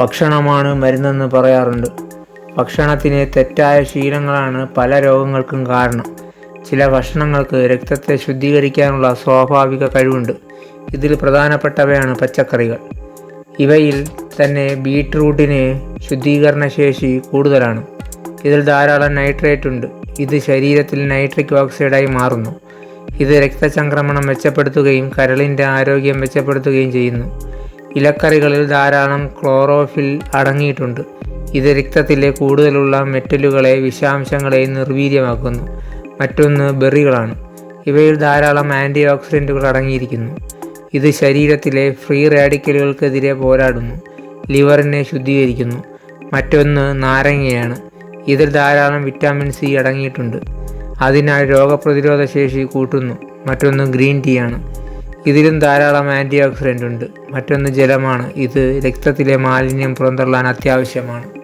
ഭക്ഷണമാണ് മരുന്നെന്ന് പറയാറുണ്ട്. ഭക്ഷണത്തിന് തെറ്റായ ശീലങ്ങളാണ് പല രോഗങ്ങൾക്കും കാരണം. ചില ഭക്ഷണങ്ങൾക്ക് രക്തത്തെ ശുദ്ധീകരിക്കാനുള്ള സ്വാഭാവിക കഴിവുണ്ട്. ഇതിൽ പ്രധാനപ്പെട്ടവയാണ് പച്ചക്കറികൾ. ഇവയിൽ തന്നെ ബീട്രൂട്ടിന് ശുദ്ധീകരണ ശേഷി കൂടുതലാണ്. ഇതിൽ ധാരാളം നൈട്രേറ്റ് ഉണ്ട്. ഇത് ശരീരത്തിൽ നൈട്രിക് ഓക്സൈഡായി മാറുന്നു. ഇത് രക്തചംക്രമണം മെച്ചപ്പെടുത്തുകയും കരളിന്റെ ആരോഗ്യം മെച്ചപ്പെടുത്തുകയും ചെയ്യുന്നു. ഇലക്കറികളിൽ ധാരാളം ക്ലോറോഫിൽ അടങ്ങിയിട്ടുണ്ട്. ഇത് രക്തത്തിലെ കൂടുതലുള്ള മെറ്റലുകളെ വിഷാംശങ്ങളെ നിർവീര്യമാക്കുന്നു. മറ്റൊന്ന് ബെറികളാണ്. ഇവയിൽ ധാരാളം ആന്റി ഓക്സിഡന്റുകൾ അടങ്ങിയിരിക്കുന്നു. ഇത് ശരീരത്തിലെ ഫ്രീ റാഡിക്കലുകൾക്കെതിരെ പോരാടുന്നു. ലിവറിനെ ശുദ്ധീകരിക്കുന്നു. മറ്റൊന്ന് നാരങ്ങയാണ്. ഇതിൽ ധാരാളം വിറ്റാമിൻ സി അടങ്ങിയിട്ടുണ്ട്. അതിനാൽ രോഗപ്രതിരോധ ശേഷി കൂട്ടുന്നു. മറ്റൊന്ന് ഗ്രീൻ ടീ ആണ്. ഇതിലും ധാരാളം ആന്റി ഓക്സിഡന്റ് ഉണ്ട്. മറ്റൊന്ന് ജലമാണ്. ഇത് രക്തത്തിലെ മാലിന്യം പുറന്തള്ളാൻ അത്യാവശ്യമാണ്.